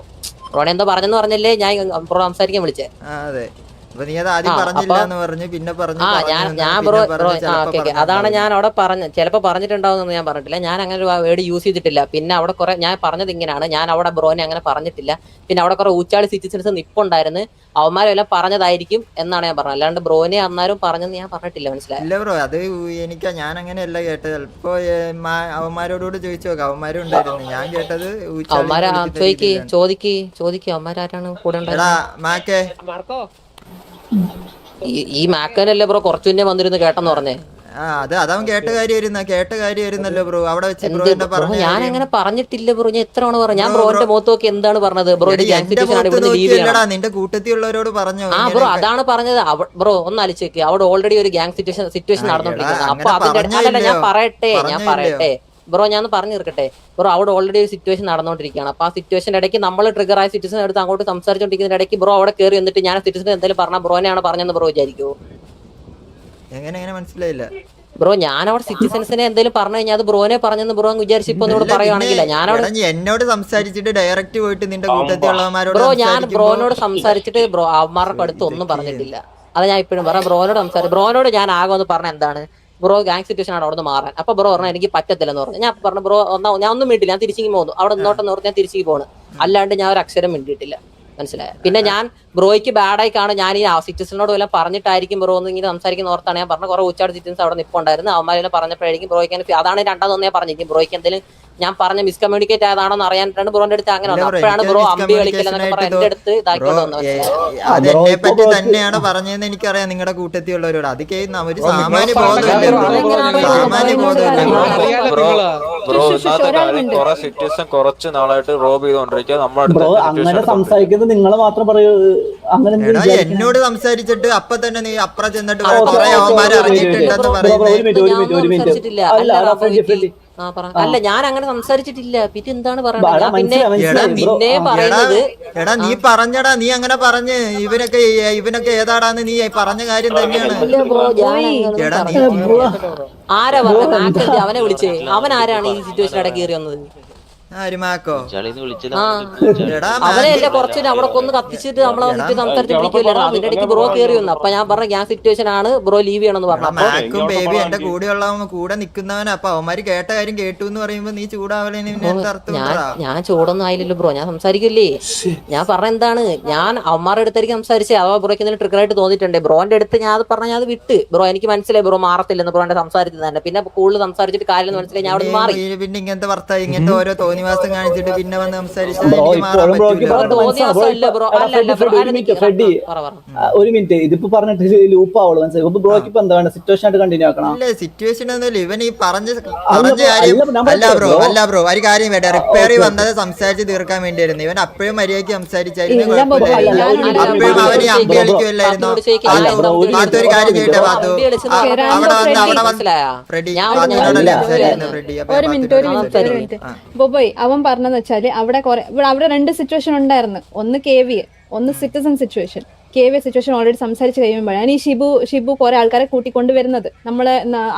ബ്രോനെ എന്തോ പറഞ്ഞെന്ന് പറഞ്ഞല്ലേ? ഞാൻ ബ്രോ സംസാരിക്കാൻ വിളിച്ചേ. അതെ. അപ്പൊ ആദ്യം പറഞ്ഞില്ല എന്ന് പറഞ്ഞു പിന്നെ പറഞ്ഞു ആ ഞാൻ ഞാൻ ബ്രോ പറഞ്ഞു, ബ്രോ ആ ചിലപ്പോ ഓക്കെ ഓക്കെ. പറഞ്ഞു അതാണ് ഞാൻ അവിടെ പറഞ്ഞ ചിലപ്പോൾ പറഞ്ഞിട്ടുണ്ടാവുമെന്ന് ഞാൻ പറഞ്ഞിട്ടില്ല. ഞാൻ അങ്ങനെ ഒരു വേർഡ് യൂസ് ചെയ്തിട്ടില്ല. പിന്നെ അവിടെ കുറെ ഞാൻ പറഞ്ഞത് ഇങ്ങനെയാണ്. ഞാൻ അവിടെ ബ്രോനെ അങ്ങനെ പറഞ്ഞിട്ടില്ല. പിന്നെ അവിടെ കുറെ ഊച്ചാളി സിറ്റിസൺസ് നിപ്പുണ്ടായിരുന്നു. അവന്മാരെല്ലാം പറഞ്ഞതായിരിക്കും എന്നാണ് ഞാൻ പറഞ്ഞത്. അല്ലാണ്ട് ബ്രോനെ അന്നാരും പറഞ്ഞെന്ന് ഞാൻ പറഞ്ഞിട്ടില്ല. മനസ്സിലായി? ഇല്ല ബ്രോ അത് എനിക്ക് ഞാൻ അങ്ങനെയല്ല കേട്ടത്. ചിലപ്പോ അവന്മാരോടുകൂടെ ചോദിച്ചു നോക്കാം. അവന്മാരും ഉണ്ടായിരുന്നു. ഞാൻ കേട്ടത് അവന്മാരെ ചോദിക്കേ ചോദിക്ക് ചോദിക്ക്. അവന്മാരാരാണ് കൂടെ ഉണ്ടായിരുന്നത്? മാക്കേ. ഈ- മാക്കനല്ലേ ബ്രോ കുറച്ചു മുന്നേ വന്നിരുന്നു കേട്ടെന്ന് പറഞ്ഞേ. ആ അത് അതവൻ കേട്ട കാര്യമായിരുന്ന കേട്ട കാര്യമായിരുന്നല്ലോ ബ്രോ. അവിടെ വെച്ച് ബ്രോ എന്നെ പറഞ്ഞു ഞാൻ അങ്ങനെ പറഞ്ഞിട്ടില്ല ബ്രോ. ഞാൻ എത്ര തവണ പറഞ്ഞു. ഞാൻ ബ്രോന്റെ ബ്രോ. മുഖത്ത് നോക്കി എന്താണ് പറഞ്ഞത്? ബ്രോ നിന്റെ കൂട്ടത്തിലുള്ളവരോട് പറഞ്ഞു? ആ ബ്രോ അതാണ് പറഞ്ഞത്. ബ്രോ ഒന്ന് അലിച്ചേക്ക് അവിടെ ഓൾറെഡി ഒരു ഗ്യാങ് സിറ്റുവേഷൻ സിറ്റുവേഷൻ നടന്നുകൊണ്ടിരിക്കുന്നത് അപ്പൊ അതിന്റെ ഞാൻ പറയട്ടെ ഞാൻ പറയട്ടെ. ബ്രോ ഞാൻ പറഞ്ഞു തീർക്കട്ടെ. ബ്രോ അവിടെ ഓൾറെഡി ഒരു സിറ്റുവേഷൻ നടന്നുകൊണ്ടിരിക്കുകയാണ്. അപ്പൊ ആ സിറ്റുവേഷന്റെ ഇടയ്ക്ക് നമ്മൾ ട്രിഗർ ആയ സിറ്റുവേഷൻ എടുത്ത് അങ്ങോട്ട് സംസാരിച്ചുകൊണ്ടിരിക്കുന്ന ഇടയ്ക്ക് ബ്രോ അവിടെ കയറി എന്നിട്ട് ഞാൻ സിറ്റുവേഷൻ എന്തായാലും പറഞ്ഞ ബ്രോനെയാണ് പറഞ്ഞെന്ന് ബ്രോ വിചാരിക്കൂ എങ്ങനെ എങ്ങനെ മനസ്സിലായില്ല. ബ്രോ ഞാൻ അവിടെ സിറ്റിസൺസിനെ എന്തെങ്കിലും പറഞ്ഞു കഴിഞ്ഞാൽ അത് ബ്രോനെ പറഞ്ഞെന്ന് ബ്രോ വിചാരിച്ച് ഇപ്പൊ എന്നോട് പറയുകയാണെങ്കിൽ പറയുവാണെങ്കിൽ ഞാൻ അവിടെ എന്നോട് സംസാരിച്ചിട്ട് ഡയറക്റ്റ് പോയിട്ട് നിന്റെ കൂട്ടത്തിലുള്ളവന്മാരോട് ബ്രോ ഞാൻ ബ്രോനോട് സംസാരിച്ചിട്ട് ബ്രോ അവന്മാരുടെ അടുത്ത് ഒന്നും പറഞ്ഞിട്ടില്ല. അത് ഞാൻ ഇപ്പോഴും പറയാം ബ്രോനോട് സംസാരിച്ചു ബ്രോനോട് ഞാൻ ആകെ ഒന്ന് പറഞ്ഞ എന്താണ്? ബ്രോ ഗാങ് സിറ്റുവേഷൻ ആണ് അവിടെ നിന്ന് മാറാൻ. അപ്പൊ ബ്രോ പറഞ്ഞു എനിക്ക് പറ്റത്തില്ലെന്ന് പറഞ്ഞു. ഞാൻ പറഞ്ഞു ബ്രോ ഒന്നാ ഞാൻ ഒന്നും മിണ്ടില്ല ഞാൻ തിരിച്ചു പോകുന്നു അവിടെ നിന്നോട്ടെന്ന് ഓർത്ത് ഞാൻ തിരിച്ചു പോകുന്നു അല്ലാണ്ട് ഞാൻ ഒരു അക്ഷരം മിണ്ടിയിട്ടില്ല. മനസ്സിലായ? പിന്നെ ഞാൻ ബ്രോയ്ക്ക് ബാഡായി കാണും. ഞാൻ ഈ സിറ്റിസിനോട് വല്ലതും പറഞ്ഞിട്ടായിരിക്കും ബ്രോ എന്ന് ഇങ്ങനെ സംസാരിക്കുന്ന ഓർത്താണ്. ഞാൻ പറഞ്ഞ കുറേ ഉച്ചാട് സിറ്റിൻസ് അവിടെ നിൽപ്പുണ്ടായിരുന്നു അവന്മാരെല്ലാം പറഞ്ഞപ്പോഴായിരിക്കും ബ്രോയ്ക്ക് അങ്ങനെ അതാണ് രണ്ടാമതൊന്നേ ഞാൻ പറഞ്ഞിരിക്കും ബ്രോയ്ക്ക് എന്തെങ്കിലും ഞാൻ പറഞ്ഞ മിസ്കമ്മ്യൂണിക്കേറ്റ് ആയതാണോ എന്ന് അറിയാനായിട്ടാണ് ബ്രോന്റെ അടുത്ത് അങ്ങനെ വന്നത് അപ്പോഴാണ് ബ്രോ അമ്പി കളിക്കലെന്നൊക്കെ പറഞ്ഞ എന്റെ അടുത്ത് ഇതാക്കിക്കൊണ്ട് വന്നത് എന്നെ പറ്റി തന്നെയാണ് പറഞ്ഞതെന്ന് എനിക്കറിയാം. നിങ്ങളുടെ കൂട്ടത്തിലുള്ളവരോട്. അത് കേൾക്കുന്ന സാമാന്യ നിങ്ങൾ ബോധമില്ല കുറെ സിറ്റിസൺ കുറച്ച് നാളായിട്ട് റോബ് ചെയ്തോണ്ടിരിക്കുക അടുത്ത് അങ്ങനെ സംസാരിക്കുന്നത് നിങ്ങളെ മാത്രം പറയൂ അങ്ങനെ എന്നോട് സംസാരിച്ചിട്ട് അപ്പൊ തന്നെ നീ അപ്പുറം ചെന്നിട്ട് കുറെ അവന്മാര് പറയുന്നത്. അല്ല, ഞാൻ അങ്ങനെ സംസാരിച്ചിട്ടില്ല. പിന്നെ എന്താണ് പറയുന്നത് പിന്നെ എടാ, പിന്നെ പറയുന്നത് എടാ എടാ നീ പറഞ്ഞടാ നീ അങ്ങനെ പറഞ്ഞ് ഇവനൊക്കെ ഇവനൊക്കെ ഏതാടാന്ന് നീ പറഞ്ഞ കാര്യം തന്നെയാണ്. ആരാ പറഞ്ഞത്? അവനെ വിളിച്ചേ. അവൻ ആരാണ് ഈ സിറ്റുവേഷൻ ഇടയ്ക്ക് കയറി വന്നത്? ആര് മാക്കോ ആ. എടാ അവനെ അല്ലേ കുറച്ചു അവിടെ കൊന്ന് കത്തിച്ചിട്ട് നമ്മളെ വന്നിട്ട് സംസാരിച്ചിട്ടിരിക്കുമല്ലോ അതിന്റെ ഇടയ്ക്ക് ബ്രോ കയറി വന്നു. അപ്പൊ ഞാൻ പറഞ്ഞ ഗ്യാസ് സിറ്റുവേഷൻ ആണ് ബ്രോ ലീവ് ചെയ്യണമെന്ന് പറഞ്ഞു മാക്കും ബേബി എന്റെ കൂടെയുള്ള കൂടെ നിക്കുന്നവൻ അപ്പൊ അവന്മാര് കേട്ട കാര്യം കേട്ടു എന്ന് പറയുമ്പോ നീ അർത്ഥം ഞാൻ ഞാൻ ചൂടൊന്നും ആയില്ലല്ലോ ബ്രോ ഞാൻ സംസാരിക്കില്ലേ? ഞാൻ പറഞ്ഞ എന്താണ്? ഞാൻ അവന്മാരുടെ അടുത്തായിരിക്കും സംസാരിച്ചേ. അഥവാ ബ്രോയ്ക്ക് എന്തെങ്കിലും ട്രിഗറായിട്ട് തോന്നിയിട്ടുണ്ട്? ബ്രോന്റെ അടുത്ത് ഞാൻ അത് പറഞ്ഞ ഞാൻ അത് വിട്ട്. ബ്രോ എനിക്ക് മനസ്സിലായി. ബ്രോ മാറത്തില്ലെന്ന് ബ്രോന്റെ സംസാരത്തിൽ തന്നെ. പിന്നെ കൂടുതൽ സംസാരിച്ചിട്ട് കാര്യം മനസ്സിലായി. ഞാൻ അവിടെ മാറി. പിന്നെ ഇങ്ങനത്തെ വർത്താനം ഇങ്ങനത്തെ ഓരോ തോന്നിവാസം കാണിച്ചിട്ട് പിന്നെ വന്ന് സംസാരിച്ചാൽ ഒരു മിനിറ്റ്, മിനിറ്റ് ഇതിപ്പോ പറഞ്ഞിട്ട് ലൂപ്പ് ആവുള്ളൂ. മനസ്സിലായി? ഇപ്പൊ ബ്രോയ്ക്ക് ഇപ്പൊ എന്താ സിറ്റുവേഷൻ ആയിട്ട് കണ്ടിന്യൂ ആക്കണം? ഇല്ല സിറ്റുവേഷൻ ഒന്നുമില്ല. ഇവൻ ഈ പറഞ്ഞ പറഞ്ഞ കാര്യം അല്ല, ബ്രോ അല്ല ബ്രോ. ഒരു കാര്യം വേണ്ട റിപ്പയർ ഓക്കേ, വന്നത് സംസാരിച്ച് തീർക്കാൻ വേണ്ടിയായിരുന്നു. ഇവൻ അപ്പോഴും മര്യാദയ്ക്ക് സംസാരിച്ചായിരുന്നു അപ്പോഴും അവന് അമ്പി കളിക്കുമല്ലായിരുന്നോ ബ്രോ, ഒരു കാര്യം ചെയ്യട്ടെ പറഞ്ഞാൽ അവിടെ വന്ന് അവിടെ വന്ന്? ഫ്രെഡി ഞാൻ പാത്തുവിനോടല്ലേ അല്ല, ഫ്രെഡി അപ്പൊ ഒരു മിനിറ്റ് ഒരു മിനിറ്റ്. ഒരു മിനിറ്റ്. ബൊബോയ് അവൻ പറഞ്ഞതെന്ന് വെച്ചാൽ അവിടെ കുറെ ഇവിടെ അവിടെ രണ്ട് സിറ്റുവേഷൻ ഉണ്ടായിരുന്നു. ഒന്ന് കെ വി ഒന്ന് citizen situation K V situation already സംസാരിച്ച് കഴിയുമ്പോഴാണ്. ഈ ഷിബു ഷിബു കുറെ ആൾക്കാരെ കൂട്ടിക്കൊണ്ട് വരുന്നത് നമ്മളെ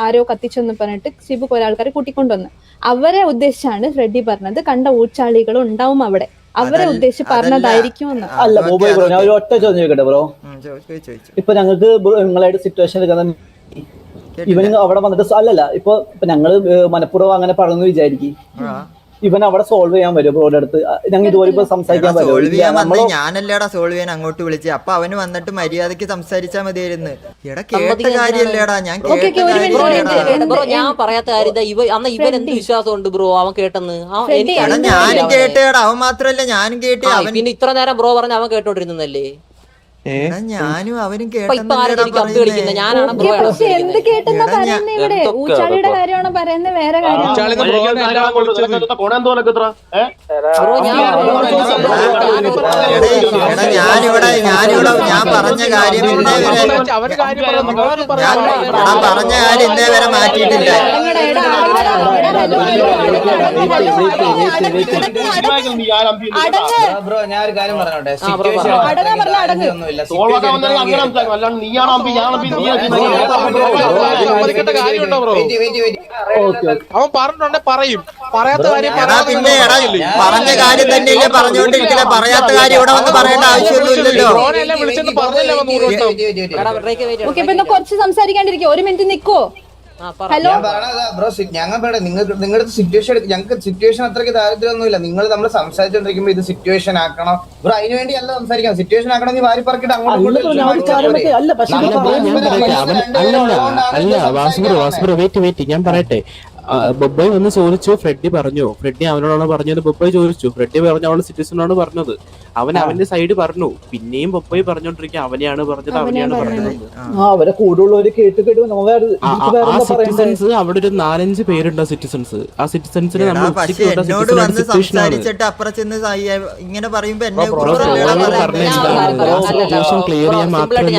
ആരോ കത്തിച്ചെന്ന് പറഞ്ഞിട്ട് ഷിബു കുറെ ആൾക്കാരെ കൂട്ടിക്കൊണ്ടുവന്ന്. അവരെ ഉദ്ദേശിച്ചാണ് ഫ്രെഡി പറഞ്ഞത്. കണ്ട ഊച്ചാളികളും ഉണ്ടാവും അവിടെ. അവരെ ഉദ്ദേശിച്ച് പറഞ്ഞതായിരിക്കും എന്ന്. അല്ല ഓക്കേ, ബോബോയ് ബ്രോ ഞാൻ ഒരു ഒറ്റ ചോദ്യം ചോദിക്കട്ടെ ബ്രോ? ഉം, ചോദിച്ചു ചോദിച്ചു. ഇപ്പൊ ഞങ്ങൾക്ക് നിങ്ങളായിട്ട് സിറ്റുവേഷൻ എടുക്കുന്ന ഇവന്. അവിടെ വന്നിട്ട് അല്ലല്ല ഇപ്പൊ ഇപ്പൊ ഞങ്ങൾ മനഃപൂർവം അങ്ങനെ പറഞ്ഞു വിചാരിക്കും. ആ. ഇവൻ അവിടെ സോൾവ് ചെയ്യാൻ വരും. ബ്രോയുടെ അടുത്ത് ഞങ്ങൾ ഇതുപോലെ ഇപ്പൊ സംസാരിക്കാൻ എടാ, സോൾവ് ചെയ്യാൻ വരും ഞാനല്ലേടാ സോൾവ് ചെയ്യാൻ അങ്ങോട്ട് വിളിച്ചത് അപ്പൊ അവന് വന്നിട്ട് മര്യാദയ്ക്ക് സംസാരിച്ചാ മതിയായിരുന്നു. എടാ കേട്ട കാര്യല്ലേടാ ഞാൻ ഓക്കേ, ഓക്കേ, ഒരു മിനിറ്റ്, ബ്രോ ഞാൻ പറയാത്ത കാര്യം ഇവ അന്ന് ഇവൻ എന്ത്. വിശ്വാസം ഉണ്ട് ബ്രോ അവൻ കേട്ടെന്ന്? ഞാനും കേട്ടേടാ. അവൻ മാത്രല്ല ഞാനും കേട്ടേ. അവൻ പിന്നെ ഇത്ര നേരം ബ്രോ പറഞ്ഞ അവൻ കേട്ടോണ്ടിരുന്നല്ലേ ഞാനും അവനും എന്ത് കേട്ടെന്നാ പറയുന്നത് ഇവിടെ ഊച്ചാളിയുടെ? കാര്യമാണോ പറയുന്നത് വേറെ ഞാനിവിടെ ഞാനിവിടെ ഞാൻ പറഞ്ഞ കാര്യം ഇന്നേ വരെ കാര്യം പറഞ്ഞു ഞാൻ പറഞ്ഞ കാര്യം ഇന്നേ വരെ മാറ്റിയിട്ടില്ല ബ്രോ ഞാൻ ഒരു കാര്യം പറഞ്ഞോട്ടെ സിറ്റുവേഷൻ. ഒന്നുമില്ല അവൻ പറഞ്ഞിട്ടുണ്ടെ പറയും. പറയാത്ത കാര്യം പിന്നെ? പറഞ്ഞ കാര്യം തന്നെയല്ലേ പറഞ്ഞുകൊണ്ടിരിക്കില്ല പറയാത്ത കാര്യം ഇവിടെ വന്ന് പറയേണ്ട ആവശ്യമൊന്നുമില്ലല്ലോ. ഓക്കെ ഇപ്പൊ കുറച്ച് സംസാരിക്കാണ്ടിരിക്കോ. ഒരു മിനിറ്റ് നിക്കോ. ഹലോ ബ്രോ ഞങ്ങൾ പറയട്ടെ നിങ്ങൾക്ക് നിങ്ങളുടെ സിറ്റുവേഷൻ ഞങ്ങൾക്ക് സിറ്റുവേഷൻ അത്രയ്ക്ക് ദാരിദ്ര്യമൊന്നുമില്ല. നിങ്ങൾ നമ്മൾ സംസാരിച്ചോണ്ടിരിക്കുമ്പോ ഇത് സിറ്റുവേഷൻ ആക്കണം. ബ്രോ അതിന് വേണ്ടി അല്ല സംസാരിക്കാം സിറ്റുവേഷൻ ആക്കണം നീ വാരി പറക്കിട്ട് അങ്ങോട്ട് ഞാൻ പറയട്ടെ. ആ, ബൊബ്ബോയ് വന്ന് ചോദിച്ചു ഫ്രെഡി പറഞ്ഞു. ഫ്രെഡി അവനോടാണ് പറഞ്ഞത്? ബൊബ്ബോയ് ചോദിച്ചു. ഫ്രെഡി പറഞ്ഞു അവളുടെ സിറ്റിസണാണ് പറഞ്ഞത്. അവൻ അവന്റെ സൈഡ് പറഞ്ഞു. പിന്നെയും ബൊബ്ബോയ് പറഞ്ഞോണ്ടിരിക്കുക അവനെയാണ് പറഞ്ഞത് അവനെയാണ് പറഞ്ഞത്. ആ ആ- ആ- ആ സിറ്റിസൺസ് അവിടെ ഒരു നാലഞ്ച് പേരുണ്ട് സിറ്റിസൺസ് ആ സിറ്റിസൺസിന് നമ്മൾ ഇങ്ങനെ പറയുമ്പോ പറയുന്നത്. ഞാൻ ചെയ്യാൻ മാത്രമേ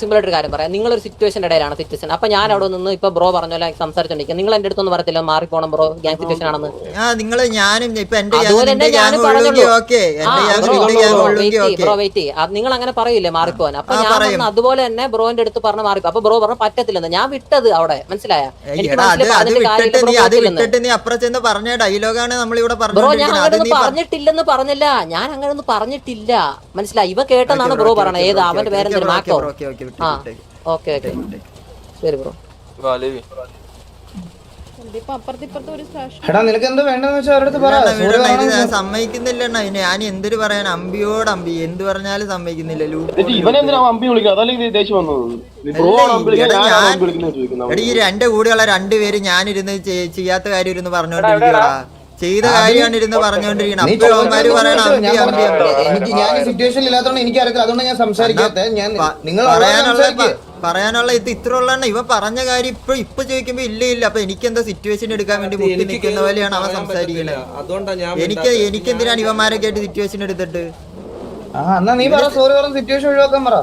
സിമ്പിൾ ആയിട്ട് ഒരു കാര്യം പറയാം. നിങ്ങളൊരു സിറ്റുവേഷൻ ഇടയിലാണ് സിറ്റുവേഷൻ അപ്പൊ ഞാൻ അവിടെ നിന്ന് ഇപ്പൊ ബ്രോ പറഞ്ഞ പോലെ സംസാരിച്ചോണ്ടിരിക്കുക നിങ്ങൾ എന്റെ അടുത്തൊന്നും പറയത്തില്ല മാറിപ്പോണം ബ്രോ. ഗ്യാങ് സിറ്റുവേഷൻ ആണെന്ന്. ആ നിങ്ങൾ ഞാനും ഇപ്പൊ എന്റെ ബ്രോ, വെയിറ്റ് ചെയ്യ്, നിങ്ങൾ അങ്ങനെ പറയില്ലേ മാറിപ്പോവാൻ അപ്പൊ ഞാൻ. അതുപോലെ തന്നെ ബ്രോന്റെ അടുത്ത് പറഞ്ഞു മാറിപ്പോ അപ്പൊ ബ്രോ പറഞ്ഞു പറ്റത്തില്ലെന്ന്. ഞാൻ വിട്ടത് അവിടെ. മനസ്സിലായ? പറഞ്ഞ ഡയലോഗാണ് നമ്മളിവിടെ ബ്രോ ഞാൻ അങ്ങനെ പറഞ്ഞിട്ടില്ലെന്ന് പറഞ്ഞില്ല. ഞാൻ അങ്ങനെ ഒന്നും പറഞ്ഞിട്ടില്ല. മനസ്സിലായി? ഇവ കേട്ടെന്നാണ് ബ്രോ പറഞ്ഞത് ഏത്? അവന്റെ പേരെന്തൊരു മാക്കോ ഓക്കേ, ഓക്കേ, വിട്ടേ, ആ. വിട്ടേ. ഓക്കെ ഓക്കെ ശരി ബ്രോ വാ ലിവി ഇപ്പൊ അപ്പുറത്ത് ഇപ്പുറത്ത് ഒരു പ്രശ്നം എടാ നിനക്ക് എന്ത് വേണ്ടെന്ന് വെച്ചാൽ അവരുടെ പറ. വിടണ്ണ, ഇത് ഞാൻ എന്തൊരു പറയാൻ അമ്പിയോട് അമ്പി. എന്ത് പറഞ്ഞാലും സമ്മതിക്കുന്നില്ല. എടി ഈ രണ്ട് കൂടെയുള്ള രണ്ടുപേര് ഞാനിരുന്ന് ചെയ്യാത്ത കാര്യം ഇരുന്ന് പറഞ്ഞോണ്ടിരിക്കടാ ചെയ്ത കാര്യമാണ് ഇരുന്ന് പറഞ്ഞുകൊണ്ടിരിക്കണം. പറയണ. എനിക്ക് ഞാൻ സിറ്റുവേഷനിൽ ഇല്ലാത്തതുകൊണ്ട് എനിക്ക് അറിയത്തില്ല അതുകൊണ്ട് ഞാൻ സംസാരിക്കാത്ത ഞാൻ നിങ്ങൾ പറയാനുള്ള പറയാനുള്ള ഇത് ഇത്ര ഉള്ളതാണ് ഇവ പറഞ്ഞ കാര്യം ഇപ്പൊ ഇപ്പൊ ചോദിക്കുമ്പോ ഇല്ല ഇല്ല. അപ്പൊ എനിക്ക് എന്താ സിറ്റുവേഷൻ എടുക്കാൻ വേണ്ടി മുട്ടി നിൽക്കുന്ന പോലെയാണ് അവൻ സംസാരിക്കുന്നത് അതുകൊണ്ടാണ് എനിക്ക് എനിക്ക് എന്തിനാണ് ഇവന്മാരൊക്കെ ആയിട്ട് സിറ്റുവേഷൻ എടുത്തിട്ട്? ആ എന്നാ നീ പറ. സോറി പറഞ്ഞ സിറ്റുവേഷൻ ഒഴിവാക്കാൻ പറ.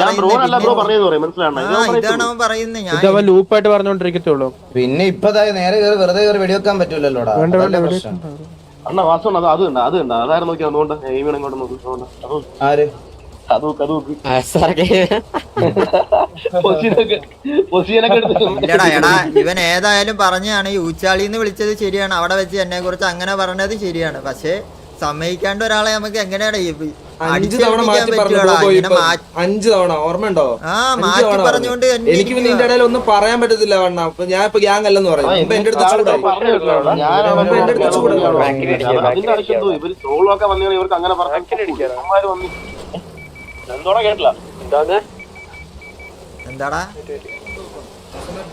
ഞാൻ ബ്രോനല്ല ബ്രോ ഞാൻ പറയുന്നത് പറയും മനസ്സിലാണോ ആ ഇതാണ് അവൻ പറയുന്നത് ഞാൻ ലൂപ്പായിട്ട് പറഞ്ഞോണ്ടിരിക്കത്തുള്ളൂ. പിന്നെ ഇപ്പതായി നേരെ കയറി വെറുതെ കയറി വെടിവെക്കാൻ പറ്റൂലല്ലോടാ. അണ്ണ വാസം അത് അത് ഉണ്ട് അത് ഉണ്ട് നോക്കി അതുകൊണ്ട് ഇങ്ങോട്ട് നോക്കി അതുകൊണ്ട്. അത് ആര്? അത് നോക്ക് അത് നോക്ക് ആ, സാറേ പൊസിഷനൊക്കെ പൊസിഷനൊക്കെ എടുത്ത് ഇല്ലടാ എടാ ഇവൻ ഏതായാലും പറഞ്ഞാണ് ഈ ഊച്ചാളിന്ന് വിളിച്ചത് ശരിയാണ്. അവിടെ വെച്ച് എന്നെ കുറിച്ച് അങ്ങനെ പറഞ്ഞത് ശരിയാണ്. പക്ഷേ സമ്മതിക്കാണ്ട് ഒരാളെ നമുക്ക് എങ്ങനെയാണ് അഞ്ചു തവണ മാറ്റി പറഞ്ഞു? ഇപ്പൊ. അഞ്ച് തവണ ഓർമ്മയുണ്ടോ ആ അഞ്ച് മാറ്റി തവണ പറഞ്ഞുകൊണ്ട് പറഞ്ഞു. എന്നെ എനിക്ക് നിന്റെ. ഇതിന്റെ ഇടയിൽ ഒന്നും പറയാൻ പറ്റത്തില്ല വണ്ണ. അപ്പൊ ഞാൻ ഇപ്പൊ ഗ്യാങ് അല്ലെന്ന് പറയും. ഇപ്പൊ എന്റെ അടുത്ത് ചൂടായി. പറഞ്ഞു ഞാൻ ഇപ്പൊ എന്റെ അടുത്ത് ചൂടായി. അതിന്റെ ആവശ്യം എന്തോ ഇവർ ട്രോളും ഒക്കെ വന്നു ഇവർക്ക് അങ്ങനെ പറഞ്ഞു എന്തോടെ കേട്ടില്ല? എന്താന്ന്? എന്താടാ?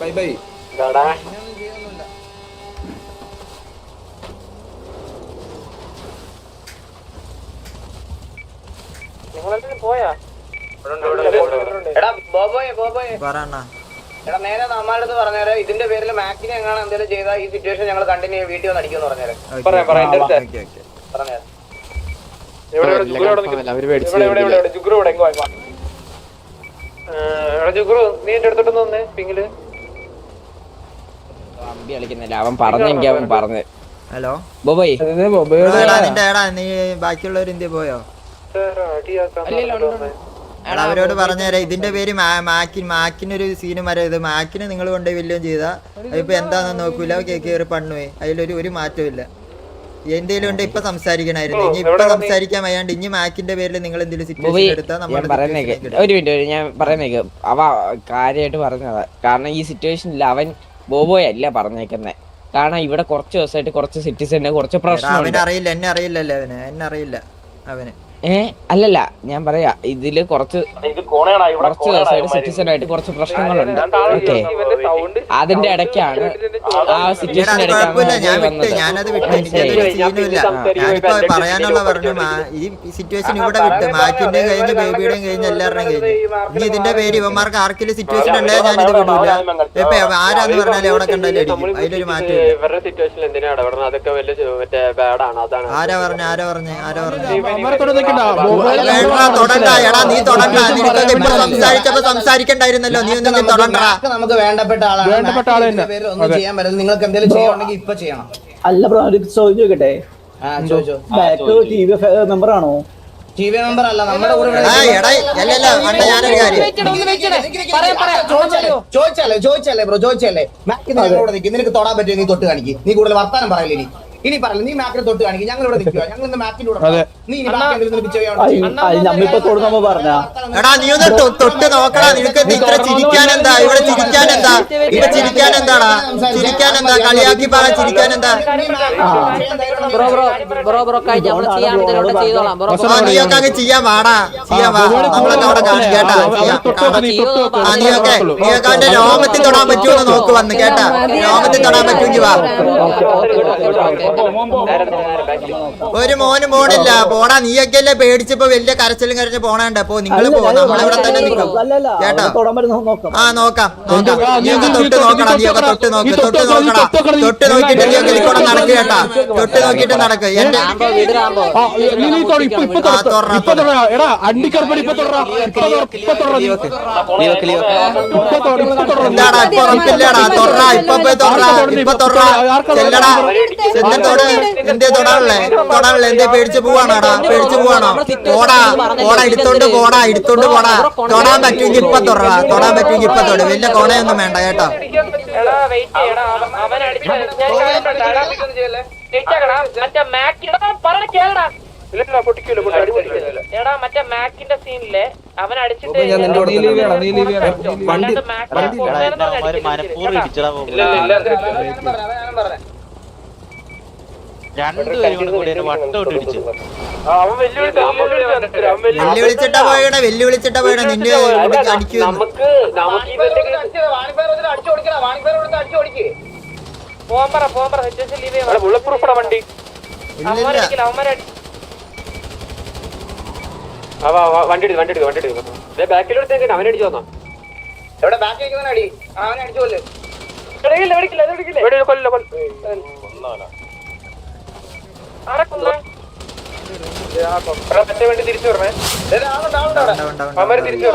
Bye bye. എന്താടാ? പോയാ? എടാ ബോബോയെ ബോബോയെ. എടാ നേരെ പറഞ്ഞേരെ. ഇതിന്റെ പേരിൽ മാക്സിനെ എങ്ങനെ എന്തെങ്കിലും ചെയ്താൽ ഈ സിറ്റുവേഷൻ ഞങ്ങൾ കണ്ടിന്യൂ വീട്ടിൽ വന്ന് അടിക്കുമെന്ന് പറഞ്ഞേരെ. പറയാം പറയാം പറഞ്ഞേരെ. അവൻ അവൻ പറഞ്ഞു. ഹലോ? ബോബോയ്. എടാ നിന്റെ എടാ നീ ബാക്കിയുള്ളവർ ഇന്ത്യ പോയോ? എടാ അവരോട് പറഞ്ഞുതരാം ഇതിന്റെ പേര് മാക്കിൻ മാക്കിനൊരു സീനും ഇത് മാക്കിന് നിങ്ങൾ കൊണ്ടുപോയി വല്ലതും ചെയ്താ. ഇപ്പൊ എന്താന്ന് നോക്കൂല. കേറി പണ്ണുപോയി അതിലൊരു ഒരു മാറ്റവും ഇല്ല. എന്തേലും ഉണ്ട് ഇപ്പൊ സംസാരിക്കണായിരുന്നു. ഇനി ഇപ്പൊ സംസാരിക്കാൻ വയ്യാണ്ട് ഇനി മാക്കിന്റെ പേരിൽ നിങ്ങൾ എന്തെങ്കിലും സിറ്റുവേഷൻ എടുത്താൽ നമ്മൾ ഒരു മിനിറ്റ് ഞാൻ പറയുന്നേക്ക് അവ കാര്യമായിട്ട് പറഞ്ഞതാ. കാരണം ഈ സിറ്റുവേഷനിൽ അവൻ ബോബോയ് അല്ല പറഞ്ഞേക്കുന്നത് കാരണം ഇവിടെ കുറച്ച് ദിവസമായിട്ട് കുറച്ച് സിറ്റിസന്റെ കുറച്ച് പ്രശ്നം അവനറിയില്ല അവന് പ്രശ്നമുണ്ട്. അറിയില്ല എന്നെ അറിയില്ലല്ലേ അവന്? എന്നെ അറിയില്ല അവന്. ഏ അല്ലല്ല ഞാൻ പറയാ ഇതിൽ കുറച്ച് കുറച്ച് ദിവസമായിട്ട് സിറ്റിസൺ ആയിട്ട് കുറച്ച് പ്രശ്നങ്ങളുണ്ട്. ഓക്കെ. അതിന്റെ ഇടയ്ക്കാണ് ആ സിറ്റുവേഷൻ പറയാനുള്ള പറഞ്ഞു മാ- ഈ സിറ്റുവേഷൻ ഇവിടെ വിട്ട് മാക്കിന്റെയും കഴിഞ്ഞ് ബേബിയുടെയും കഴിഞ്ഞ് എല്ലാവരുടെയും കഴിഞ്ഞ് ഇനി ഇതിന്റെ പേര് ഇവന്മാർക്ക് ആർക്കെങ്കിലും സിറ്റുവേഷൻ ഉണ്ടേ ഞാൻ ഇത് വിടൂല. ഇപ്പൊ ആരാന്ന് പറഞ്ഞാലും എവിടെ കണ്ടാലും അടിക്കും അതിലൊരു മാറ്റം ഇവരുടെ സിറ്റുവേഷനിൽ എന്തിനാ ഇടപെടണം അതൊക്കെ വലിയ മറ്റേ ബാഡാണ് അതാണ് ആരാ പറഞ്ഞ? ആരാ പറഞ്ഞ? ആരാ പറഞ്ഞ? എടാ നീ തൊടണ്ട നിനക്കൊക്കെ ഇപ്പൊ സംസാരിച്ചപ്പോ സംസാരിക്കണ്ടായിരുന്നല്ലോ. നീ ഒന്നും തൊടണ്ട നമുക്ക് വേണ്ടപ്പെട്ട ആളാണ്. വേണ്ടപ്പെട്ട തന്നെ. ഒന്നും ചെയ്യാൻ പറ്റില്ല. നിങ്ങൾക്ക് എന്തെങ്കിലും ചെയ്യണമെങ്കിൽ ഇപ്പൊ ചെയ്യണം. അല്ല ബ്രോ ഒരു ചോദ്യം ചോദിക്കട്ടെ? ബാക്ക് ടി വി മെമ്പർ ആണോ ടി വി മെമ്പർ അല്ല നമ്മുടെ കൂടെ ആ എടാ അല്ലല്ല അണ്ട ഞാനൊരു കാര്യം. ചോദിച്ചാലേ ചോദിച്ചാലേ ചോദിച്ചാലേ ബ്രോ ചോദിച്ചല്ലേ. നിനക്ക് തൊടാൻ പറ്റുമോ നീ തൊട്ട് കാണിക്കും. നീ കൂടുതൽ വർത്താനം പറയില്ല ഇനി. ഇനി പറയില്ല നീ മാക്കിനെ തൊട്ട് കാണിക്കും ഞങ്ങൾ ഇവിടെ നിൽക്കുക ഞങ്ങൾ ഇന്ന് അതെ. നീ ഇനി ചെയ്യാൻ പറഞ്ഞ എടാ നീ ഒന്ന് തൊട്ട് നോക്കടാ നിനക്ക് എന്ത് ഇത്ര ചിരിക്കാൻ എന്താ ഇവിടെ ചിരിക്കാൻ എന്താ ഇവിടെ ചിരിക്കാൻ എന്താടാ ചിരിക്കാൻ എന്താ കളിയാക്കി പറ ചിരിക്കാൻ എന്താ ബ്രോ ബ്രോ ബ്രോ ബ്രോ കഴിഞ്ഞ നമ്മൾ ചെയ്തോളാം ബ്രോ ആ നീയൊക്കെ അങ്ങ് ചെയ്യാൻ വാടാ ചെയ്യാൻ വാ നമ്മളൊക്കെ അവിടെ കാണും കേട്ടാ ചെയ്യാം. തൊട്ട് നോക്ക് നീ തൊട്ട് നോക്ക് ആ നീയൊക്കെ നീയൊക്കെ അവന്റെ രോമത്തിൽ തൊടാൻ പറ്റുമെന്ന് നോക്ക് വന്ന് കേട്ടാ രോമത്തിൽ തൊടാൻ പറ്റുമെങ്കിൽ വാ ഒരു മോന് മോണില്ല പോടാ നീയൊക്കെ അല്ലേ പേടിച്ചപ്പോ വലിയ കരച്ചിലും കരഞ്ഞ് പോണണ്ട. അപ്പൊ നിങ്ങൾ പോ നമ്മളിവിടെ തന്നെ നിൽക്കും. കേട്ടോ? ആ നോക്കാം നോക്കാം. നീ നീയൊക്കെ തൊട്ട് നോക്കണം നോക്കടാ നീ നീയൊക്കെ തൊട്ട് നോക്ക് നീ തൊട്ട് തൊട്ട് നോക്ക്, നോക്കടാ. നീ തൊട്ട് നോക്കിട്ട് നീയൊക്കെ ഇതിക്കൂടെ നടക്ക് കേട്ടാ. തൊട്ട് നോക്കിട്ട് നടക്ക്. എന്റെ നീ നീ നീ. എന്താടാ ഇപ്പൊ ഉറപ്പില്ലടാ തൊറ ഇപ്പൊ പോയി തൊറ ഇപ്പൊ തൊറ ചെല്ലടാ. എന്ത് തൊട്. എന്തേ തൊടാനുള്ളേ. തൊടാനുള്ളേ. എന്തേ പേടിച്ച് പോവാണോടാ പേടിച്ച് പോവാണോ? പോടാ. പോടാ. എടുത്തോണ്ട് പോടാ. എടുത്തോണ്ട് പോടാ. തൊടാൻ പറ്റുമെങ്കിൽ ഇപ്പൊ തൊറ തൊടാൻ പറ്റുമെങ്കിൽ ഇപ്പൊ തൊട. വലിയ കോണയൊന്നും വേണ്ട കേട്ടോ. ഇല്ല പൊട്ടിക്കൂല എടാ മറ്റേ മാക്കിന്റെ സീനിലെ അവൻ അടിച്ചിട്ട് മനഃപൂർവം ഇടിച്ചടാ ഇല്ല ഇല്ല രണ്ടുപേരും കൂടി എന്നെ വട്ടോട്ട് ഇടിച്ചു അവൻ വെല്ലുവിളിച്ചു അവൻ വെല്ലുവിളിച്ചു അവൻ വെല്ലുവിളിച്ചു വെല്ലുവിളിച്ചിട്ടാ പോയടാ വെല്ലുവിളിച്ചിട്ടാ പോയടാ നിന്റെ അടിക്കുന്നു നമുക്ക് വണ്ടി. വണ്ടി എടുത്ത് വണ്ടി എടുത്ത് വണ്ടി എടുത്ത് ബാക്കിലോട്ട് അവനടിച്ചു വന്നോ. എവിടെ? ബാക്കി വെക്കുന്ന അടി. അവനെ അടിച്ചു കൊല്ല്. കൊല്ല കൊല്ല. മറ്റേ വണ്ടി തിരിച്ചു പറഞ്ഞേ ത്രീ തിരിച്ചു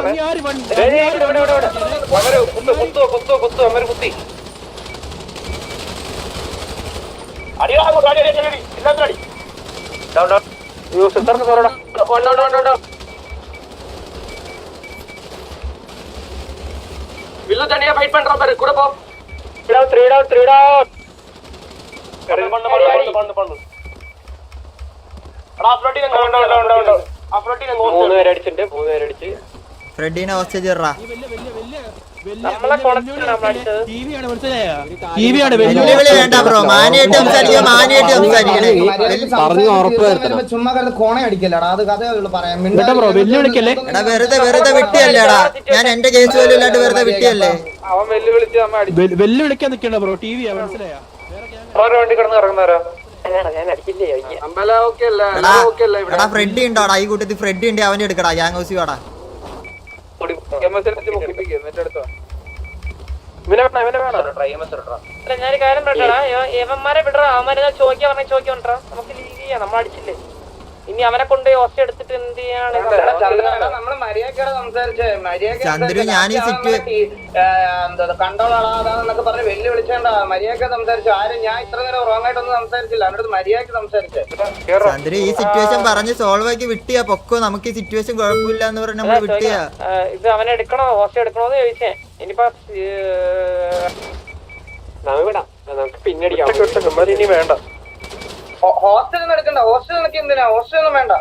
പണ്ട് പണ്ട് പണ്ട് പണ്ട് കുത്തു കുത്തി ഫ്രെഡീനെ ഹോസ്റ്റേജ് ഇറാ വേണ്ട ബ്രോ മാനിയായിട്ട് സംസാരിക്കുക മാനിയായിട്ട് സംസാരിക്കണേ പറഞ്ഞു ഉറപ്പ് ചുമ്മാ കിടന്ന് കോണ അടിക്കല്ലടാ അത് കഥയുള്ളൂ പറയാൻ വെല്ലുവിളിക്കല്ലേ എടാ വെറുതെ വെറുതെ വിട്ടിയല്ലേടാ ഞാൻ എന്റെ കേസ് പോലും ഇല്ലാണ്ട് വെറുതെ വിട്ടിയല്ലേ അവൻ വെല്ലുവിളിച്ച് വെല്ലുവിളിക്കാൻ നിൽക്കണ്ട ബ്രോ ടി വി മനസ്സിലായോ വണ്ടി കിടന്ന് ഇറങ്ങുന്നവരാ എടാ ഓക്കെ അല്ല ഇവിടെ. എടാ ഫ്രെഡി ഉണ്ടോടാ? ഈ കൂട്ടത്തിൽ ഫ്രെഡി ഉണ്ട് അവന്റെ എടുക്കടാ ഗ്യാങ് ഹൗസി വാടാ. ഞാൻ കാര്യം പറയട്ടാ ഏവന്മാരെ വിടറാ അവന്മാരെ ചോദിക്കാൻ പറഞ്ഞ ചോദിക്കാൻ പറഞ്ഞാ നമുക്ക് ലീവ് ചെയ്യാം നമ്മൾ അടിച്ചില്ലേ ഇനി അവനെ കൊണ്ട് ഹോസ്റ്റൽ എടുത്തിട്ട് എന്ത് ചെയ്യാണ് ചന്ദ്രു, ഞാൻ ഈ സിറ്റ്- കണ്ടോളാടാ അതാന്നൊക്കെ പറഞ്ഞ് വെല്ലു വിളിച്ചേണ്ട മര്യാദ സംസാരിച്ചു. ആരും ഞാൻ ഇത്ര നേരം റോങ് ആയിട്ടൊന്നും സംസാരിച്ചില്ല. അവരോട് മര്യാദയ്ക്ക് സംസാരിച്ചേ. ചന്ദ്രു ഈ സിറ്റുവേഷൻ പറഞ്ഞ് സോൾവ് ആക്കി വിട്ടിയാ പൊക്കോ? നമുക്ക് ഈ സിറ്റുവേഷൻ കുഴപ്പമില്ല എന്ന് പറഞ്ഞ് നമ്മൾ വിട്ടിയാ? ഇത് അവനെ എടുക്കണോ? ഹോസ്റ്റൽ എടുക്കണോന്ന് ചോദിച്ചേ. ഇനിയിപ്പോ വിടാം നമുക്ക് പിന്നടിക്കാം. ഇനി വേണ്ട. ഹോസ്റ്റലിൽ നിന്ന് എടുക്കണ്ട ഹോസ്റ്റലിൽ നിന്നൊക്കെ എന്തിനാ? ഹോസ്റ്റലൊന്നും വേണ്ട.